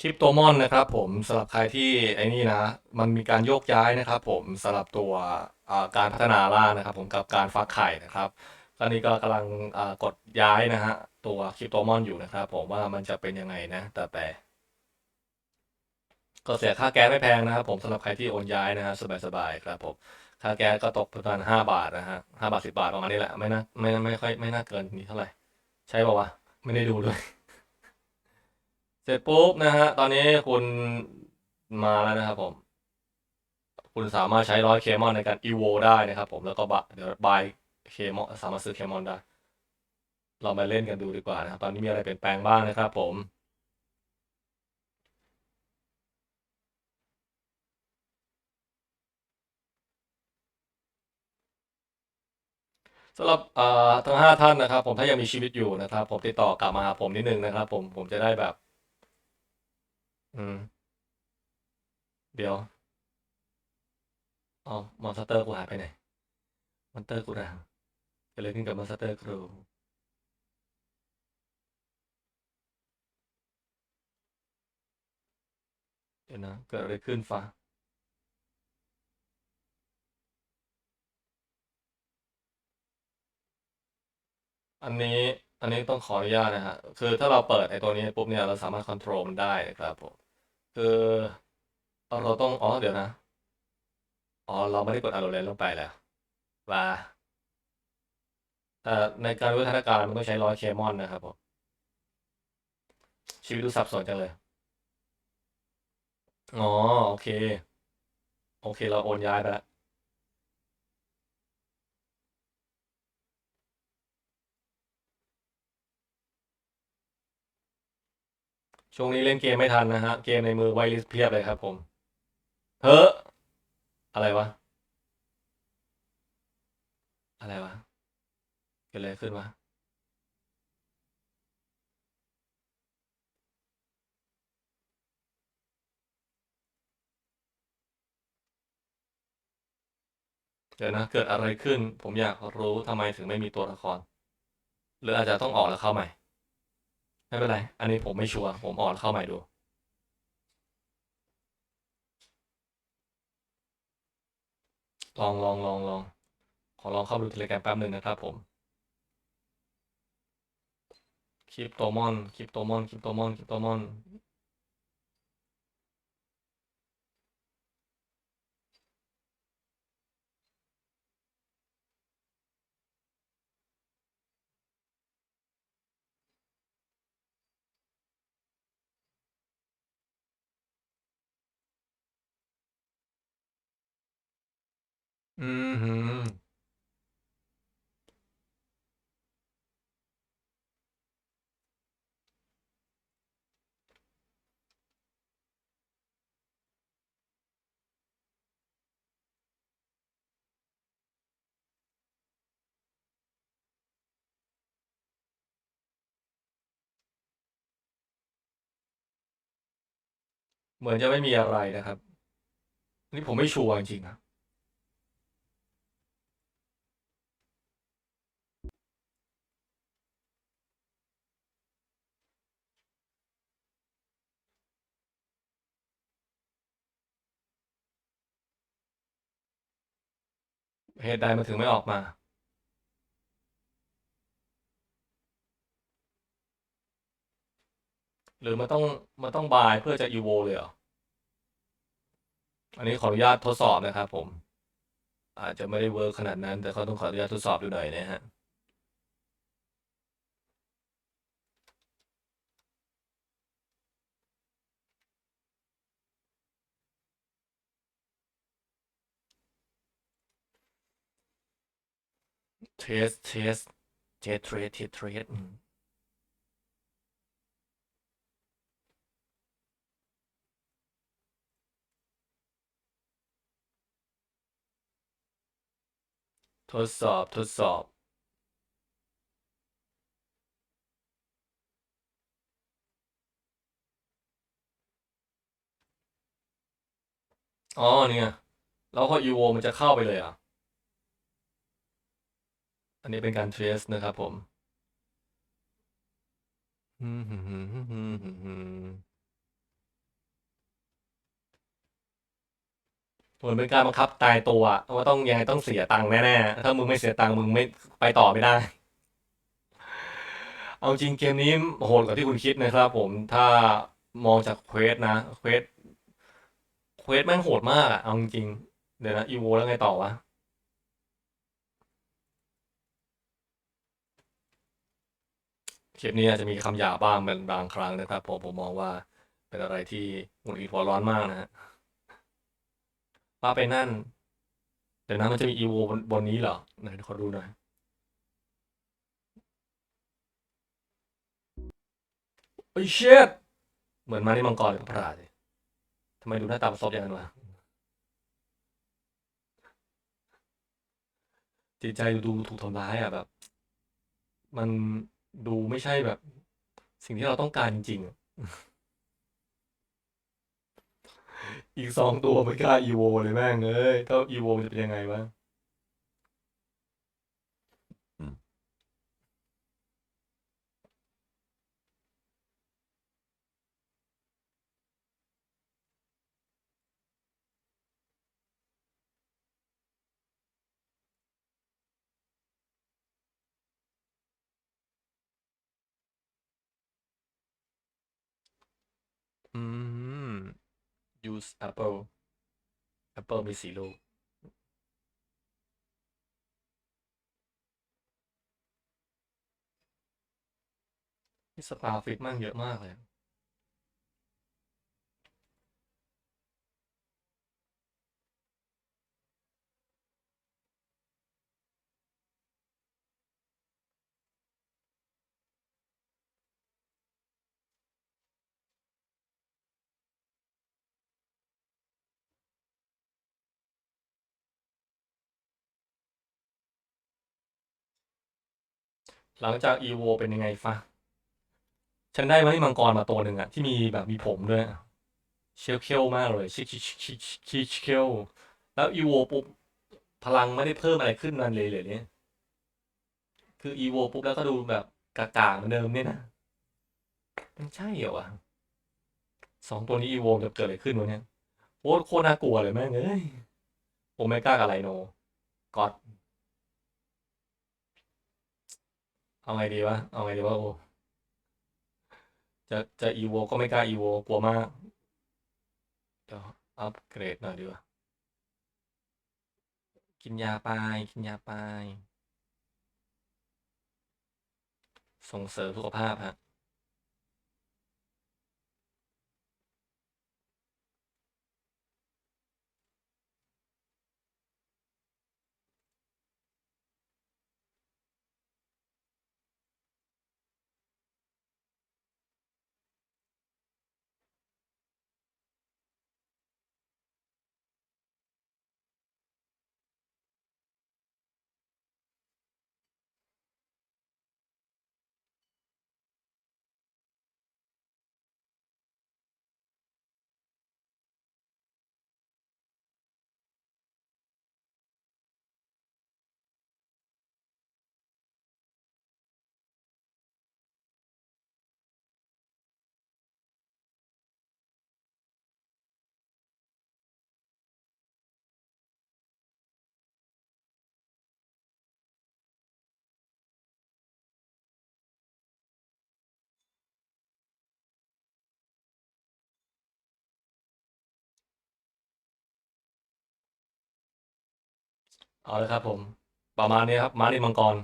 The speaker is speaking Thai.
คริปโตมอนนะครับผมสำหรับใครที่ไอ้นี่นะ มันมีการโยกย้ายนะครับผมสำหรับตัวการพัฒนาล่านะครับ ผมกับการฟักไข่นะครับตอนนี้ก็กำลังกดย้ายนะฮะตัวคริปโตมอนอยู่นะครับผมว่ามันจะเป็นยังไงนะ แต่แต่ ก็เสียค่าแก๊สไม่แพงนะครับผมสำหรับใครที่โอนย้ายนะฮะสบายๆครับผมค่าแก๊สก็ตกประมาณห้าบาทนะฮะห้าบาทสิบาทประมาณนี้แหละไม่น่าไม่ไม่ค่อยไม่น่าเกินนี้เท่าไหร่ ใช่ป่าวะไม่ได้ดูด้วย สร็จปุ๊บนะฮะ ตอนนี้คุณมาแล้วนะครับผม คุณสามารถใช้ร้อยเคมอนในการอีโวได้นะครับผมแล้วก็บะเดี๋ยวบายเคมอนสามารถซื้อเคมอนได้ เรามาเล่นกันดูดีกว่านะครับ ตอนนี้มีอะไรเปลี่ยนแปลงบ้างนะครับผมสำหรับทั้งห้าท่านนะครับ ผมถ้ายังมีชีวิตอยู่นะครับ ผมติดต่อกลับมาหาผมนิดนึงนะครับ ผมผมจะได้แบบ อืม เดี๋ยวอ๋อมอนสเตอร์กูหายไปไหน มอนสเตอร์กูนะเกิดอะไรขึ้นกับมอนสเตอร์ครูเดี๋ยวนะ เกิดอะไรขึ้นฟ้าอันนี้ อันนี้ต้องขออนุญาตนะฮะ คือถ้าเราเปิดไอ้ตัวนี้ปุ๊บเนี่ยเราสามารถค o n t r o l มันได้นะครับผม คือเราต้อง อ๋อ เดี๋ยวนะ อ๋อ เราไม่ได้กด Allow ลงไปแล้วว่าแต่ในการวิวัฒนาการมันต้องใช้ร้อยเคมอนนะครับผม ชีวิตดูสับสนจังเลย อ๋อ โอเค โอเค เราโอนย้ายไปแล้ว ช่วงนี้เล่นเกมไม่ทันนะฮะ เกมในมือไวลิสเพียบเลยครับผมเฮ้ออะไรวะ อะไรวะ เกิดอะไรขึ้นวะเดี๋ยวนะ เกิดอะไรขึ้น ผมอยากรู้ทำไมถึงไม่มีตัวละคร หรืออาจจะต้องออกแล้วเข้าใหม่ ไม่เป็นไร อันนี้ผมไม่ชัวร์ ผมออดเข้าใหม่ดู ลองลองลองลอง ขอลองเข้าไปดูเทเลแกรมแป๊บหนึ่งนะครับผมคริปโตมอน คริปโตมอน คริปโตมอน คริปโตมอน อือหือเหมือนจะไม่มีอะไรนะครับ นี่ผมไม่ชัวร์จริงๆนะ เหตุใดมันถึงไม่ออกมา หรือมันต้องมันต้องบายเพื่อจะอีโวเลยเหรอ อันนี้ขออนุญาตทดสอบนะครับผม อาจจะไม่ได้เวิร์กขนาดนั้น แต่เขาต้องขออนุญาตทดสอบดูหน่อยนะฮะ เทสเทสเทสเทรดเทสเทรดอืมทดสอบทดสอบ อ๋อเนี่ยแล้วพออีโวมันจะเข้าไปเลยเหรอะ อันนี้เป็นการเทรดเนะครับผมเหมือนเป็นการบังคับตายตัวว่าต้องยังไงต้องเสียตังค์แน่ๆ ถ้ามึงไม่เสียตังค์มึงไม่ไปต่อไม่ได้ เอาจริงเกมนี้โหดกว่าที่คุณคิดนะครับผม ถ้ามองจากเควสนะ เควส เควสแม่งโหดมากอะเอาจริง เดี๋ยวนะอีโวแล้วไงต่อวะ คลิปนี้อาจจะมีคำหยาบบ้างเป็นบางครั้งนะครับผมผมมองว่าเป็นอะไรที่หงุดหงิดหัวร้อนมากนะฮะว่าไปนั่นเดี๋ยวนะมันจะมีอีโวบนบนนี้เหรอไหนขอดูหน่อยโอ้ยเชิดเหมือนมาที่มังกรหรือพระราชทำไมดูหน้าตาประสบอย่างนั้นวะจิตใจดูถูกทำร้ายอะแบบ มัน ดูไม่ใช่แบบ สิ่งที่เราต้องการจริงอะอีกสองตัวไม่กล้าอีโวเลยแม่งเอ้ยถ้าอีโวมันจะเป็นยังไงวะ อืม อืม use apple apple มีสีลูกนี่สปาฟิตมั่งเยอะมากเลย หลังจากอีโวเป็นยังไงฟะฉันได้มาที่มังกรมาตัวหนึ่งอะที่มีแบบมีผมด้วยเชลเคียวมากเลยชิชิชิชิชิเคียวแล้วอีโวปุ๊บพลังไม่ได้เพิ่มอะไรขึ้นนั่นเลยเลยเนี่ยคืออีโวปุ๊บแล้วก็ดูแบบกากาเหมือนเดิมเนี่ยนะมันใช่เหรอวะสองตัวนี้อีโวจะเกิดอะไรขึ้นวะเนี่ยโอ้โคตรน่ากลัวเลยแม่งเอ้ยโอเมก้ากับไลโนก็อด เอาไงดีวะ เอาไงดีวะโอจะจะอีโวก็ไม่กล้าอีโวกลัวมากเดี๋ยวอัปเกรดหน่อยดีกว่า กินยาไป กินยาไป ส่งเสริมสุขภาพฮะ เอาละครับผม ประมาณนี้ครับม้านินมังกร